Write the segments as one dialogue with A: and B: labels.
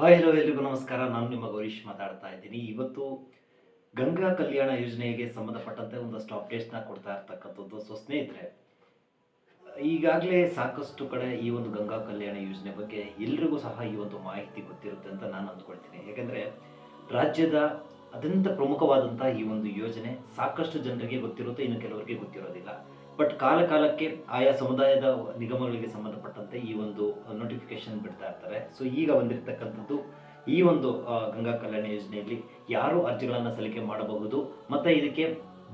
A: Hi hello ಎಲ್ರಿಗೂ ನಮಸ್ಕಾರ. ನಾನು ನಿಮ್ಮ ಗೌರೀಶ್ ಮಾತಾಡ್ತಾ ಇದ್ದೀನಿ. ಇವತ್ತು ಗಂಗಾ ಕಲ್ಯಾಣ ಯೋಜನೆಗೆ ಸಂಬಂಧಪಟ್ಟಂತೆ ಒಂದಷ್ಟು ಅಪ್ಡೇಟ್ಸ್ನ ಕೊಡ್ತಾ ಇರ್ತಕ್ಕಂಥದ್ದು. ಸೊ ಸ್ನೇಹಿತರೆ, ಈಗಾಗಲೇ ಸಾಕಷ್ಟು ಕಡೆ ಈ ಒಂದು ಗಂಗಾ ಕಲ್ಯಾಣ ಯೋಜನೆ ಬಗ್ಗೆ ಎಲ್ರಿಗೂ ಸಹ ಈ ಒಂದು ಮಾಹಿತಿ ಗೊತ್ತಿರುತ್ತೆ ಅಂತ ನಾನು ಅಂದ್ಕೊಳ್ತೀನಿ. ಯಾಕೆಂದರೆ ರಾಜ್ಯದ ಅತ್ಯಂತ ಪ್ರಮುಖವಾದಂಥ ಈ ಒಂದು ಯೋಜನೆ ಸಾಕಷ್ಟು ಜನರಿಗೆ ಗೊತ್ತಿರುತ್ತೆ, ಇನ್ನು ಕೆಲವರಿಗೆ ಗೊತ್ತಿರೋದಿಲ್ಲ. ಬಟ್ ಕಾಲ ಕಾಲಕ್ಕೆ ಆಯಾ ಸಮುದಾಯದ ನಿಗಮಗಳಿಗೆ ಸಂಬಂಧಪಟ್ಟಂತೆ ಈ ಒಂದು ನೋಟಿಫಿಕೇಶನ್ ಬಿಡ್ತಾ ಇರ್ತಾರೆ. ಸೊ ಈಗ ಬಂದಿರತಕ್ಕಂಥದ್ದು ಈ ಒಂದು ಗಂಗಾ ಕಲ್ಯಾಣ ಯೋಜನೆಯಲ್ಲಿ ಯಾರು ಅರ್ಜಿಗಳನ್ನು ಸಲ್ಲಿಕೆ ಮಾಡಬಹುದು, ಮತ್ತು ಇದಕ್ಕೆ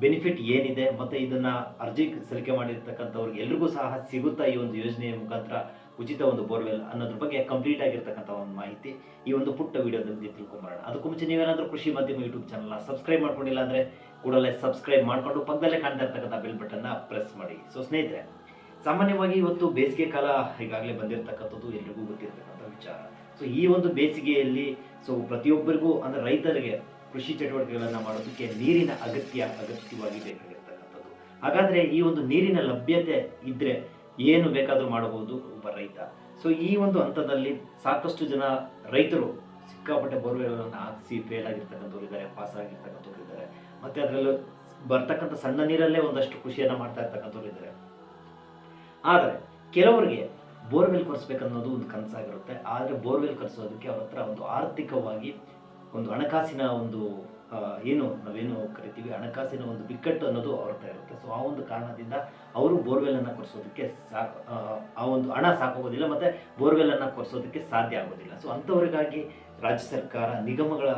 A: ಬೆನಿಫಿಟ್ ಏನಿದೆ, ಮತ್ತು ಇದನ್ನು ಅರ್ಜಿ ಸಲ್ಲಿಕೆ ಮಾಡಿರ್ತಕ್ಕಂಥವ್ರಿಗೆ ಎಲ್ರಿಗೂ ಸಹ ಸಿಗುತ್ತಾ ಈ ಒಂದು ಯೋಜನೆಯ ಮುಖಾಂತರ ಉಚಿತ ಒಂದು ಬೋರ್ವೆಲ್ ಅನ್ನೋದ್ರ ಬಗ್ಗೆ ಕಂಪ್ಲೀಟ್ ಆಗಿರ್ತಕ್ಕಂಥ ಒಂದು ಮಾಹಿತಿ ಈ ಒಂದು ಪುಟ್ಟ ವಿಡಿಯೋದಲ್ಲಿ ತಿಳ್ಕೊಂಬರೋಣ ಅದಕ್ಕೂ ಮುಂಚೆ ನೀವೇನಾದರೂ ಕೃಷಿ ಮಾಧ್ಯಮ ಯೂಟ್ಯೂಬ್ ಚಾನಲ್ನ ಸಬ್ಸ್ಕ್ರೈಬ್ ಮಾಡ್ಕೊಂಡಿಲ್ಲ ಅಂದರೆ ಕೂಡಲೇ ಸಬ್ಸ್ಕ್ರೈಬ್ ಮಾಡಿಕೊಂಡು ಪಕ್ಕದಲ್ಲೇ ಕಾಣ್ತಾ ಇರ್ತಕ್ಕಂಥ ಬೆಲ್ ಬಟನ್ನ ಪ್ರೆಸ್ ಮಾಡಿ. ಸೊ ಸ್ನೇಹಿತರೆ ಸಾಮಾನ್ಯವಾಗಿ ಇವತ್ತು ಬೇಸಿಗೆ ಕಾಲ ಈಗಾಗಲೇ ಬಂದಿರತಕ್ಕಂಥದ್ದು ಎಲ್ರಿಗೂ ಗೊತ್ತಿರತಕ್ಕಂಥ ವಿಚಾರ. ಸೊ ಈ ಒಂದು ಬೇಸಿಗೆಯಲ್ಲಿ ಸೊ ಪ್ರತಿಯೊಬ್ಬರಿಗೂ, ಅಂದ್ರೆ ರೈತರಿಗೆ ಕೃಷಿ ಚಟುವಟಿಕೆಗಳನ್ನು ಮಾಡೋದಕ್ಕೆ ನೀರಿನ ಅಗತ್ಯ ಅಗತ್ಯವಾಗಿ ಬೇಕಾಗಿರ್ತಕ್ಕಂಥದ್ದು. ಹಾಗಾದ್ರೆ ಈ ಒಂದು ನೀರಿನ ಲಭ್ಯತೆ ಇದ್ರೆ ಏನು ಬೇಕಾದರೂ ಮಾಡಬಹುದು ಒಬ್ಬ ರೈತ. ಸೊ ಈ ಒಂದು ಹಂತದಲ್ಲಿ ಸಾಕಷ್ಟು ಜನ ರೈತರು ಸಿಕ್ಕಾಪಟ್ಟೆ ಬೋರ್ವೆಲ್ಗಳನ್ನು ಹಾಕಿಸಿ ಫೇಲ್ ಆಗಿರ್ತಕ್ಕಂಥವ್ರು ಇದ್ದಾರೆ, ಪಾಸ್ ಆಗಿರ್ತಕ್ಕಂಥವ್ರು ಇದ್ದಾರೆ. ಮತ್ತೆ ಅದರಲ್ಲೂ ಬರ್ತಕ್ಕಂಥ ಸಣ್ಣ ನೀರಲ್ಲೇ ಒಂದಷ್ಟು ಖುಷಿಯನ್ನ ಮಾಡ್ತಾ ಇರ್ತಕ್ಕಂಥವ್ರು ಇದ್ದಾರೆ. ಆದರೆ ಕೆಲವರಿಗೆ ಬೋರ್ವೆಲ್ ಕೊರೆಸ್ಬೇಕನ್ನೋದು ಒಂದು ಕನಸಾಗಿರುತ್ತೆ. ಆದರೆ ಬೋರ್ವೆಲ್ ಕೊರೆಸೋದಕ್ಕೆ ಅವ್ರ ಹತ್ರ ಒಂದು ಆರ್ಥಿಕವಾಗಿ ಒಂದು ಹಣಕಾಸಿನ ಒಂದು ಏನು ನಾವೇನು ಕರಿತೀವಿ ಹಣಕಾಸಿನ ಒಂದು ಬಿಕ್ಕಟ್ಟು ಅನ್ನೋದು ಅವ್ರ ಹತ್ರ ಇರುತ್ತೆ. ಸೊ ಆ ಒಂದು ಕಾರಣದಿಂದ ಅವರು ಬೋರ್ವೆಲನ್ನು ಕೊರೆಸೋದಕ್ಕೆ ಸಾಕು ಆ, ಒಂದು ಹಣ ಸಾಕೋಗೋದಿಲ್ಲ ಮತ್ತು ಬೋರ್ವೆಲನ್ನು ಕೊರೆಸೋದಕ್ಕೆ ಸಾಧ್ಯ ಆಗೋದಿಲ್ಲ. ಸೊ ಅಂಥವ್ರಿಗಾಗಿ ರಾಜ್ಯ ಸರ್ಕಾರ ನಿಗಮಗಳ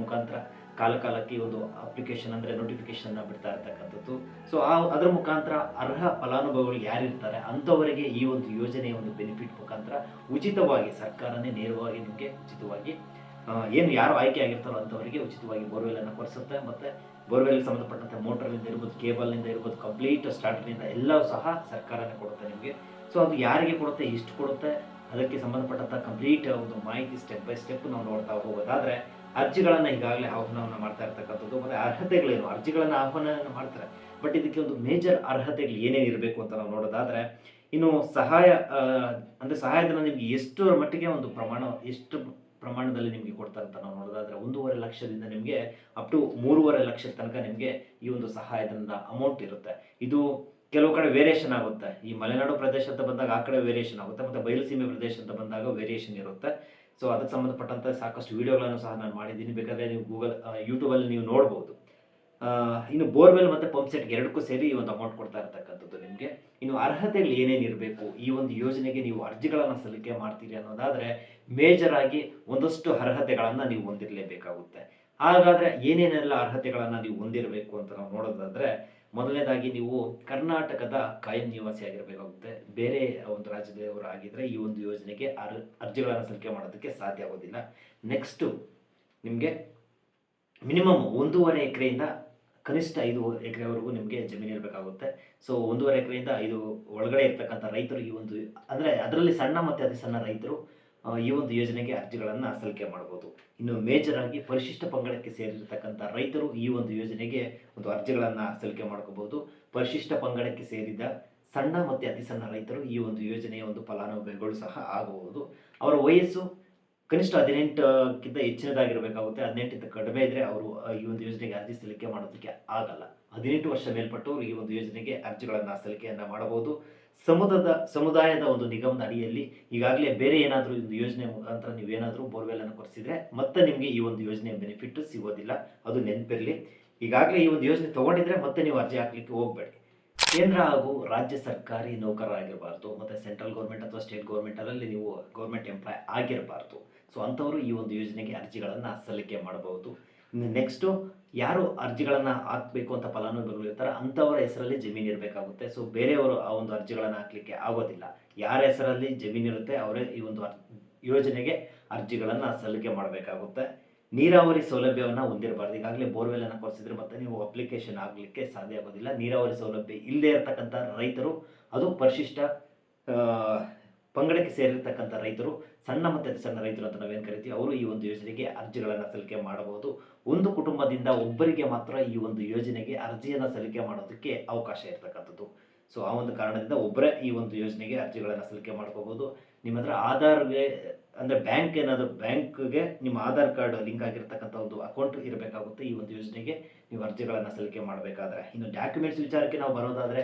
A: ಮುಖಾಂತರ ಕಾಲ ಕಾಲಕ್ಕೆ ಒಂದು ಅಪ್ಲಿಕೇಶನ್ ಅಂದರೆ ನೋಟಿಫಿಕೇಶನ್ ಬಿಡ್ತಾ ಇರ್ತಕ್ಕಂಥದ್ದು. ಸೊ ಆ ಅದರ ಮುಖಾಂತರ ಅರ್ಹ ಫಲಾನುಭವಿಗಳು ಯಾರಿರ್ತಾರೆ? ಅಂಥವರಿಗೆ ಈ ಒಂದು ಯೋಜನೆಯ ಒಂದು ಬೆನಿಫಿಟ್ ಮುಖಾಂತರ ಉಚಿತವಾಗಿ ಸರ್ಕಾರನೇ ನೇರವಾಗಿ ನಿಮಗೆ ಉಚಿತವಾಗಿ ಏನು ಯಾರು ಆಯ್ಕೆ ಆಗಿರ್ತಾರೋ ಅಂಥವರಿಗೆ ಉಚಿತವಾಗಿ ಬೋರ್ವೆಲನ್ನು ಕೊಡಿಸುತ್ತೆ. ಮತ್ತು ಬೋರ್ವೆಲ್ಗೆ ಸಂಬಂಧಪಟ್ಟಂತೆ ಮೋಟರ್ನಿಂದ ಇರ್ಬೋದು, ಕೇಬಲ್ನಿಂದ ಇರ್ಬೋದು, ಕಂಪ್ಲೀಟ್ ಸ್ಟಾರ್ಟರ್ನಿಂದ ಎಲ್ಲವೂ ಸಹ ಸರ್ಕಾರನೇ ಕೊಡುತ್ತೆ ನಿಮಗೆ. ಸೊ ಅದು ಯಾರಿಗೆ ಕೊಡುತ್ತೆ, ಎಷ್ಟು ಕೊಡುತ್ತೆ, ಅದಕ್ಕೆ ಸಂಬಂಧಪಟ್ಟಂತ ಕಂಪ್ಲೀಟ್ ಒಂದು ಮಾಹಿತಿ ಸ್ಟೆಪ್ ಬೈ ಸ್ಟೆಪ್ ನಾವು ನೋಡ್ತಾ ಹೋಗೋದಾದ್ರೆ ಅರ್ಜಿಗಳನ್ನ ಈಗಾಗಲೇ ಆಹ್ವಾನವನ್ನು ಮಾಡ್ತಾ ಇರ್ತಕ್ಕಂಥದ್ದು ಮತ್ತೆ ಅರ್ಹತೆಗಳೇನು? ಅರ್ಜಿಗಳನ್ನು ಆಹ್ವಾನ ಮಾಡ್ತಾರೆ. ಬಟ್ ಇದಕ್ಕೆ ಒಂದು ಮೇಜರ್ ಅರ್ಹತೆಗಳು ಏನೇನು ಇರಬೇಕು ಅಂತ ನಾವು ನೋಡೋದಾದ್ರೆ, ಇನ್ನು ಸಹಾಯ ಅಂದರೆ ಸಹಾಯಧನ ನಿಮಗೆ ಎಷ್ಟು ಮಟ್ಟಿಗೆ ಒಂದು ಪ್ರಮಾಣ, ಎಷ್ಟು ಪ್ರಮಾಣದಲ್ಲಿ ನಿಮಗೆ ಕೊಡ್ತಾರೆ ಅಂತ ನಾವು ನೋಡೋದಾದ್ರೆ, ಒಂದೂವರೆ ಲಕ್ಷದಿಂದ ನಿಮಗೆ ಅಪ್ ಟು ಮೂರುವರೆ ಲಕ್ಷದ ತನಕ ನಿಮಗೆ ಈ ಒಂದು ಸಹಾಯಧನದ ಅಮೌಂಟ್ ಇರುತ್ತೆ. ಇದು ಕೆಲವು ಕಡೆ ವೇರಿಯೇಷನ್ ಆಗುತ್ತೆ. ಈ ಮಲೆನಾಡು ಪ್ರದೇಶ ಅಂತ ಬಂದಾಗ ಆ ಕಡೆ ವೇರಿಯೇಷನ್ ಆಗುತ್ತೆ, ಮತ್ತೆ ಬಯಲುಸೀಮೆ ಪ್ರದೇಶ ಅಂತ ಬಂದಾಗ ವೇರಿಯೇಷನ್ ಇರುತ್ತೆ. ಸೊ ಅದಕ್ಕೆ ಸಂಬಂಧಪಟ್ಟಂಥ ಸಾಕಷ್ಟು ವಿಡಿಯೋಗಳನ್ನು ಸಹ ನಾನು ಮಾಡಿದ್ದೀನಿ. ಬೇಕಾದ್ರೆ ನೀವು ಗೂಗಲ್ ಯೂಟ್ಯೂಬಲ್ಲಿ ನೀವು ನೋಡ್ಬೋದು. ಇನ್ನು ಬೋರ್ವೆಲ್ ಮತ್ತೆ ಪಂಪ್ ಸೆಟ್ ಎರಡಕ್ಕೂ ಸೇರಿ ಈ ಒಂದು ಅಮೌಂಟ್ ಕೊಡ್ತಾ ಇರತಕ್ಕಂಥದ್ದು ನಿಮಗೆ. ಇನ್ನು ಅರ್ಹತೆಗಳು ಏನೇನು ಇರಬೇಕು? ಈ ಒಂದು ಯೋಜನೆಗೆ ನೀವು ಅರ್ಜಿಗಳನ್ನು ಸಲ್ಲಿಕೆ ಮಾಡ್ತೀರಿ ಅನ್ನೋದಾದರೆ ಮೇಜರ್ ಆಗಿ ಒಂದಷ್ಟು ಅರ್ಹತೆಗಳನ್ನು ನೀವು ಹೊಂದಿರಲೇಬೇಕಾಗುತ್ತೆ. ಹಾಗಾದರೆ ಏನೇನೆಲ್ಲ ಅರ್ಹತೆಗಳನ್ನು ನೀವು ಹೊಂದಿರಬೇಕು ಅಂತ ನಾವು ನೋಡೋದಾದ್ರೆ ಮೊದಲನೇದಾಗಿ ನೀವು ಕರ್ನಾಟಕದ ಕಾಯಂ ನಿವಾಸಿ ಆಗಿರಬೇಕಾಗುತ್ತೆ. ಬೇರೆ ಒಂದು ರಾಜ್ಯದವರು ಆಗಿದ್ರೆ ಈ ಒಂದು ಯೋಜನೆಗೆ ಅರ್, ಅರ್ಜಿಗಳನ್ನು ಸಲ್ಲಿಕೆ ಮಾಡೋದಕ್ಕೆ ಸಾಧ್ಯ ಆಗೋದಿಲ್ಲ. ನೆಕ್ಸ್ಟು ನಿಮಗೆ ಮಿನಿಮಮ್ ಒಂದೂವರೆ ಎಕರೆಯಿಂದ ಕನಿಷ್ಠ ಐದು ಎಕರೆವರೆಗೂ ನಿಮಗೆ ಜಮೀನು ಇರಬೇಕಾಗುತ್ತೆ ಸೊ ಒಂದೂವರೆ ಎಕರೆಯಿಂದ ಐದು ಒಳಗಡೆ ಇರತಕ್ಕಂಥ ರೈತರು ಈ ಒಂದು, ಅಂದರೆ ಅದರಲ್ಲಿ ಸಣ್ಣ ಮತ್ತು ಅತಿ ಸಣ್ಣ ರೈತರು ಈ ಒಂದು ಯೋಜನೆಗೆ ಅರ್ಜಿಗಳನ್ನು ಸಲ್ಲಿಕೆ ಮಾಡ್ಬೋದು. ಇನ್ನು ಮೇಜರ್ ಆಗಿ ಪರಿಶಿಷ್ಟ ಪಂಗಡಕ್ಕೆ ಸೇರಿರತಕ್ಕಂಥ ರೈತರು ಈ ಒಂದು ಯೋಜನೆಗೆ ಒಂದು ಅರ್ಜಿಗಳನ್ನು ಸಲ್ಲಿಕೆ ಮಾಡ್ಕೋಬಹುದು ಪರಿಶಿಷ್ಟ ಪಂಗಡಕ್ಕೆ ಸೇರಿದ ಸಣ್ಣ ಮತ್ತು ಅತಿ ಸಣ್ಣ ರೈತರು ಈ ಒಂದು ಯೋಜನೆಯ ಒಂದು ಫಲಾನುಭವಿಗಳು ಸಹ ಆಗಬಹುದು. ಅವರ ವಯಸ್ಸು ಕನಿಷ್ಠ ಹದಿನೆಂಟಕ್ಕಿಂತ ಹೆಚ್ಚಿನದಾಗಿರಬೇಕಾಗುತ್ತೆ. ಹದಿನೆಂಟಿಂದ ಕಡಿಮೆ ಇದ್ದರೆ ಅವರು ಈ ಒಂದು ಯೋಜನೆಗೆ ಅರ್ಜಿ ಸಲ್ಲಿಕೆ ಮಾಡೋದಕ್ಕೆ ಆಗಲ್ಲ. ಹದಿನೆಂಟು ವರ್ಷ ಮೇಲ್ಪಟ್ಟವರು ಈ ಒಂದು ಯೋಜನೆಗೆ ಅರ್ಜಿಗಳನ್ನು ಸಲ್ಲಿಕೆಯನ್ನು ಮಾಡಬಹುದು. ಸಮುದಾಯದ ಸಮುದಾಯದ ಒಂದು ನಿಗಮದ ಅಡಿಯಲ್ಲಿ ಈಗಾಗಲೇ ಬೇರೆ ಏನಾದರೂ ಒಂದು ಯೋಜನೆ ಮುಖಾಂತರ ನೀವೇನಾದರೂ ಬೋರ್ವೆಲ್ ಅನ್ನು ಕೊರೆಸಿದ್ರೆ ಮತ್ತೆ ನಿಮಗೆ ಈ ಒಂದು ಯೋಜನೆಯ ಬೆನಿಫಿಟ್ ಸಿಗೋದಿಲ್ಲ. ಅದು ನೆನಪಿರಲಿ. ಈಗಾಗಲೇ ಈ ಒಂದು ಯೋಜನೆ ತಗೊಂಡಿದ್ರೆ ಮತ್ತೆ ನೀವು ಅರ್ಜಿ ಹಾಕ್ಲಿಕ್ಕೆ ಹೋಗಬೇಡಿ. ಕೇಂದ್ರ ಹಾಗೂ ರಾಜ್ಯ ಸರ್ಕಾರಿ ನೌಕರರಾಗಿರಬಾರ್ದು. ಮತ್ತು ಸೆಂಟ್ರಲ್ ಗೌರ್ಮೆಂಟ್ ಅಥವಾ ಸ್ಟೇಟ್ ಗೌರ್ಮೆಂಟಲ್ಲಿ ನೀವು ಗೌರ್ಮೆಂಟ್ ಎಂಪ್ಲಾಯ್ ಆಗಿರಬಾರ್ದು. ಸೊ ಅಂಥವರು ಈ ಒಂದು ಯೋಜನೆಗೆ ಅರ್ಜಿಗಳನ್ನು ಸಲ್ಲಿಕೆ ಮಾಡಬಹುದು. ನೆಕ್ಸ್ಟು ಯಾರು ಅರ್ಜಿಗಳನ್ನು ಹಾಕಬೇಕು ಅಂತ ಫಲಾನುಭವಿಗಳು ಇರ್ತಾರೆ ಅಂಥವರ ಹೆಸರಲ್ಲಿ ಜಮೀನು ಇರಬೇಕಾಗುತ್ತೆ. ಸೊ ಬೇರೆಯವರು ಆ ಒಂದು ಅರ್ಜಿಗಳನ್ನು ಹಾಕ್ಲಿಕ್ಕೆ ಆಗೋದಿಲ್ಲ. ಯಾರ ಹೆಸರಲ್ಲಿ ಜಮೀನು ಇರುತ್ತೆ, ಅವರೇ ಈ ಒಂದು ಯೋಜನೆಗೆ ಅರ್ಜಿಗಳನ್ನು ಸಲ್ಲಿಕೆ ಮಾಡಬೇಕಾಗುತ್ತೆ. ನೀರಾವರಿ ಸೌಲಭ್ಯವನ್ನು ಹೊಂದಿರಬಾರ್ದು. ಈಗಾಗಲೇ ಬೋರ್ವೆಲ್ ಅನ್ನು ಕೊರೆಸಿದ್ರೆ ಮತ್ತೆ ನೀವು ಅಪ್ಲಿಕೇಶನ್ ಆಗಲಿಕ್ಕೆ ಸಾಧ್ಯ ಆಗೋದಿಲ್ಲ. ನೀರಾವರಿ ಸೌಲಭ್ಯ ಇಲ್ಲದೆ ಇರತಕ್ಕಂಥ ರೈತರು, ಅದು ಪರಿಶಿಷ್ಟ ಪಂಗಡಕ್ಕೆ ಸೇರಿರ್ತಕ್ಕಂಥ ರೈತರು, ಸಣ್ಣ ಮತ್ತು ಸಣ್ಣ ರೈತರು ಅಂತ ನಾವೇನು ಕರಿತೀವಿ, ಅವರು ಈ ಒಂದು ಯೋಜನೆಗೆ ಅರ್ಜಿಗಳನ್ನು ಸಲ್ಲಿಕೆ ಮಾಡಬಹುದು. ಒಂದು ಕುಟುಂಬದಿಂದ ಒಬ್ಬರಿಗೆ ಮಾತ್ರ ಈ ಒಂದು ಯೋಜನೆಗೆ ಅರ್ಜಿಯನ್ನು ಸಲ್ಲಿಕೆ ಮಾಡೋದಕ್ಕೆ ಅವಕಾಶ ಇರತಕ್ಕಂಥದ್ದು. ಸೊ ಆ ಒಂದು ಕಾರಣದಿಂದ ಒಬ್ಬರೇ ಈ ಒಂದು ಯೋಜನೆಗೆ ಅರ್ಜಿಗಳನ್ನು ಸಲ್ಲಿಕೆ ಮಾಡ್ಕೋಬಹುದು. ನಿಮ್ಮ ಹತ್ರ ಆಧಾರ್ಗೆ, ಅಂದರೆ ಬ್ಯಾಂಕ್ ಏನಾದರೂ, ಬ್ಯಾಂಕ್ಗೆ ನಿಮ್ಮ ಆಧಾರ್ ಕಾರ್ಡ್ ಲಿಂಕ್ ಆಗಿರ್ತಕ್ಕಂಥ ಒಂದು ಅಕೌಂಟ್ ಇರಬೇಕಾಗುತ್ತೆ. ಈ ಒಂದು ಯೋಜನೆಗೆ ನೀವು ಅರ್ಜಿಗಳನ್ನು ಸಲ್ಲಿಕೆ ಮಾಡಬೇಕಾದ್ರೆ. ಇನ್ನು ಡಾಕ್ಯುಮೆಂಟ್ಸ್ ವಿಚಾರಕ್ಕೆ ನಾವು ಬರೋದಾದರೆ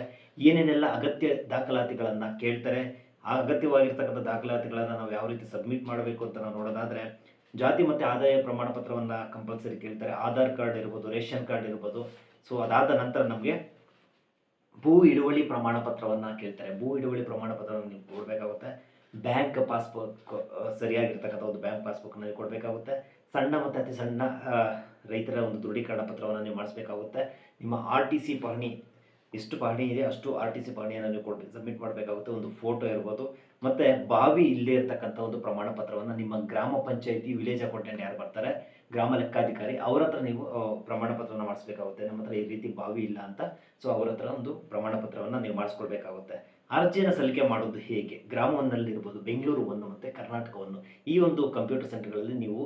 A: ಏನೇನೆಲ್ಲ ಅಗತ್ಯ ದಾಖಲಾತಿಗಳನ್ನು ಕೇಳ್ತಾರೆ ಅಗತ್ಯವಾಗಿರ್ತಕ್ಕಂಥ ದಾಖಲಾತಿಗಳನ್ನು ನಾವು ಯಾವ ರೀತಿ ಸಬ್ಮಿಟ್ ಮಾಡಬೇಕು ಅಂತ ನಾವು ನೋಡೋದಾದರೆ, ಜಾತಿ ಮತ್ತು ಆದಾಯ ಪ್ರಮಾಣ ಪತ್ರವನ್ನು ಕಂಪಲ್ಸರಿ ಕೇಳ್ತಾರೆ. ಆಧಾರ್ ಕಾರ್ಡ್ ಇರ್ಬೋದು, ರೇಷನ್ ಕಾರ್ಡ್ ಇರ್ಬೋದು. ಸೊ ಅದಾದ ನಂತರ ನಮಗೆ ಭೂ ಹಿಡುವಳಿ ಪ್ರಮಾಣ ಪತ್ರವನ್ನು ಕೇಳ್ತಾರೆ. ಭೂ ಹಿಡುವಳಿ ಪ್ರಮಾಣ ಪತ್ರವನ್ನು ನೀವು ಕೊಡಬೇಕಾಗುತ್ತೆ. ಬ್ಯಾಂಕ್ ಪಾಸ್ಬುಕ್ ಸರಿಯಾಗಿರ್ತಕ್ಕಂಥ ಒಂದು ಬ್ಯಾಂಕ್ ಪಾಸ್ಬುಕ್ನ ನೀವು ಕೊಡಬೇಕಾಗುತ್ತೆ. ಸಣ್ಣ ಮತ್ತು ಅತಿ ಸಣ್ಣ ರೈತರ ಒಂದು ದೃಢೀಕರಣ ಪತ್ರವನ್ನು ನೀವು ಮಾಡಿಸ್ಬೇಕಾಗುತ್ತೆ. ನಿಮ್ಮ ಆರ್ ಟಿ ಸಿ ಪಹಣಿ ಎಷ್ಟು ಪಹಣಿ ಇದೆ, ಅಷ್ಟು ಆರ್ ಟಿ ಸಿ ಪಹಣಿಯನ್ನು ನೀವು ಕೊಡ್ಬೇಕು ಸಬ್ಮಿಟ್ ಮಾಡಬೇಕಾಗುತ್ತೆ, ಒಂದು ಫೋಟೋ ಇರ್ಬೋದು. ಮತ್ತು ಬಾವಿ ಇಲ್ಲದೆ ಇರತಕ್ಕಂಥ ಒಂದು ಪ್ರಮಾಣ ಪತ್ರವನ್ನು ನಿಮ್ಮ ಗ್ರಾಮ ಪಂಚಾಯಿತಿ ವಿಲೇಜ್ ಅಕೌಂಟೆಂಟ್ ಯಾರು ಬರ್ತಾರೆ ಗ್ರಾಮ ಲೆಕ್ಕಾಧಿಕಾರಿ ಅವ್ರ ಹತ್ರ ನೀವು ಪ್ರಮಾಣ ಪತ್ರವನ್ನು ಮಾಡಿಸ್ಬೇಕಾಗುತ್ತೆ. ನಮ್ಮ ಹತ್ರ ಈ ರೀತಿ ಬಾವಿ ಇಲ್ಲ ಅಂತ ಸೊ ಅವ್ರ ಹತ್ರ ಒಂದು ಪ್ರಮಾಣ ಪತ್ರವನ್ನು ನೀವು ಮಾಡಿಸ್ಕೊಳ್ಬೇಕಾಗುತ್ತೆ ಅರ್ಜಿಯನ್ನು ಸಲ್ಲಿಕೆ ಮಾಡೋದು ಹೇಗೆ? ಗ್ರಾಮ ಒನ್ನಲ್ಲಿ ಇರ್ಬೋದು ಬೆಂಗಳೂರು ಒಂದು ಮತ್ತು ಕರ್ನಾಟಕವನ್ನು. ಈ ಒಂದು ಕಂಪ್ಯೂಟರ್ ಸೆಂಟರ್ಗಳಲ್ಲಿ ನೀವು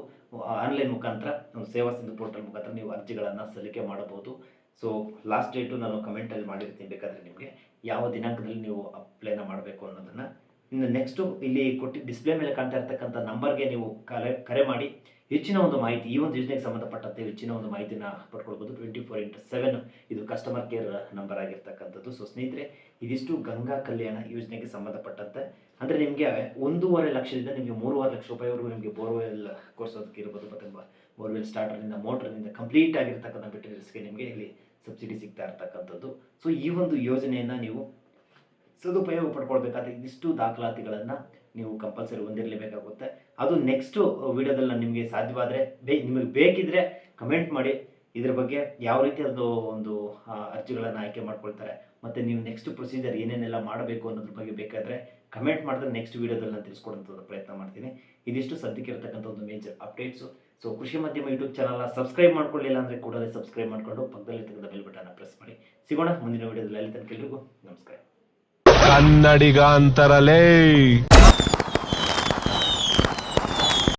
A: ಆನ್ಲೈನ್ ಮುಖಾಂತರ, ಸೇವಾ ಸಿಂಧು ಪೋರ್ಟಲ್ ಮುಖಾಂತರ ನೀವು ಅರ್ಜಿಗಳನ್ನು ಸಲ್ಲಿಕೆ ಮಾಡಬಹುದು. ಸೊ ಲಾಸ್ಟ್ ಡೇಟು ನಾನು ಕಮೆಂಟಲ್ಲಿ ಮಾಡಿರ್ತೀನಿ. ಬೇಕಾದರೆ ನಿಮಗೆ ಯಾವ ದಿನಾಂಕದಲ್ಲಿ ನೀವು ಅಪ್ಲೈನ ಮಾಡಬೇಕು ಅನ್ನೋದನ್ನು. ಇನ್ನು ನೆಕ್ಸ್ಟು ಇಲ್ಲಿ ಕೊಟ್ಟು ಡಿಸ್ಪ್ಲೇ ಮೇಲೆ ಕಾಣ್ತಾ ಇರ್ತಕ್ಕಂಥ ನಂಬರ್ಗೆ ನೀವು ಕರೆ ಕರೆ ಮಾಡಿ. ಹೆಚ್ಚಿನ ಒಂದು ಮಾಹಿತಿ, ಈ ಒಂದು ಯೋಜನೆಗೆ ಸಂಬಂಧಪಟ್ಟಂತೆ ಹೆಚ್ಚಿನ ಒಂದು ಮಾಹಿತಿನ ಪಡ್ಕೊಳ್ಬೋದು. ಟ್ವೆಂಟಿ ಫೋರ್ ಇಂಟು ಸೆವೆನ್ ಇದು ಕಸ್ಟಮರ್ ಕೇರ್ ನಂಬರ್ ಆಗಿರ್ತಕ್ಕಂಥದ್ದು. ಸೊ ಸ್ನೇಹಿತರೆ, ಇದಿಷ್ಟು ಗಂಗಾ ಕಲ್ಯಾಣ ಯೋಜನೆಗೆ ಸಂಬಂಧಪಟ್ಟಂತೆ. ಅಂದರೆ ನಿಮಗೆ ಒಂದೂವರೆ ಲಕ್ಷದಿಂದ ನಿಮಗೆ ಮೂರುವರೆ ಲಕ್ಷ ರೂಪಾಯಿವರೆಗೂ ನಿಮಗೆ ಬೋರ್ವೆಲ್ ಕೋರ್ಸೋದಕ್ಕೆ ಇರ್ಬೋದು. ಮತ್ತು ಬೋರ್ವೆಲ್ ಸ್ಟಾರ್ಟರ್ನಿಂದ ಮೋಟರ್ನಿಂದ ಕಂಪ್ಲೀಟ್ ಆಗಿರ್ತಕ್ಕಂಥ ಮೆಟೀರಿಯಲ್ಸ್ಗೆ ನಿಮಗೆ ಇಲ್ಲಿ ಸಬ್ಸಿಡಿ ಸಿಗ್ತಾ ಇರ್ತಕ್ಕಂಥದ್ದು. ಸೊ ಈ ಒಂದು ಯೋಜನೆಯನ್ನು ನೀವು ಸದುಪಯೋಗ ಪಡ್ಕೊಳ್ಬೇಕಾದ್ರೆ ಇದಿಷ್ಟು ದಾಖಲಾತಿಗಳನ್ನು ನೀವು ಕಂಪಲ್ಸರಿ ಹೊಂದಿರಲೇಬೇಕಾಗುತ್ತೆ. ಅದು ನೆಕ್ಸ್ಟು ವಿಡಿಯೋದಲ್ಲಿ ನಾನು ನಿಮಗೆ ಸಾಧ್ಯವಾದರೆ, ಬೇ, ನಿಮಗೆ ಬೇಕಿದ್ರೆ ಕಮೆಂಟ್ ಮಾಡಿ. ಇದ್ರ ಬಗ್ಗೆ ಯಾವ ರೀತಿ ಅದು ಒಂದು ಅರ್ಜಿಗಳನ್ನು ಆಯ್ಕೆ ಮಾಡ್ಕೊಳ್ತಾರೆ. ಮತ್ತು ನೀವು ನೆಕ್ಸ್ಟ್ ಪ್ರೊಸೀಜರ್ ಏನೇನೆಲ್ಲ ಮಾಡಬೇಕು ಅನ್ನೋದ್ರ ಬಗ್ಗೆ ಬೇಕಾದರೆ ಕಮೆಂಟ್ ಮಾಡಿದ್ರೆ ನೆಕ್ಸ್ಟ್ ವೀಡಿಯೋದಲ್ಲಿ ನಾನು ತಿಳಿಸ್ಕೊಡೋಂಥದ್ದು ಪ್ರಯತ್ನ ಮಾಡ್ತೀನಿ. ಇದಿಷ್ಟು ಸದ್ಯಕ್ಕೆ ಇರತಕ್ಕಂಥ ಒಂದು ಮೇಜರ್ ಅಪ್ಡೇಟ್ಸು ಸೊ ಕೃಷಿ ಮಾಧ್ಯಮ ಯೂಟ್ಯೂಬ್ ಚಾನಲ್ನ ಸಬ್ಸ್ಕ್ರೈಬ್ ಮಾಡ್ಕೊಳ್ಳಿಲ್ಲ ಅಂದರೆ ಕೂಡಲೇ ಸಬ್ಸ್ಕ್ರೈಬ್ ಮಾಡಿಕೊಂಡು ಪಕ್ಕದಲ್ಲಿ ತೆಗೆದ ಬೆಲ್ ಬಟನ್ನ ಪ್ರೆಸ್ ಮಾಡಿ. ಸಿಗೋಣ ಮುಂದಿನ ವಿಡಿಯೋದಲ್ಲಿ ಅಲ್ಲಿ ತನಕ ಎಲ್ರಿಗೂ ನಮಸ್ಕಾರ.
B: ಕನ್ನಡಿಗ ಅಂತರಲೇ.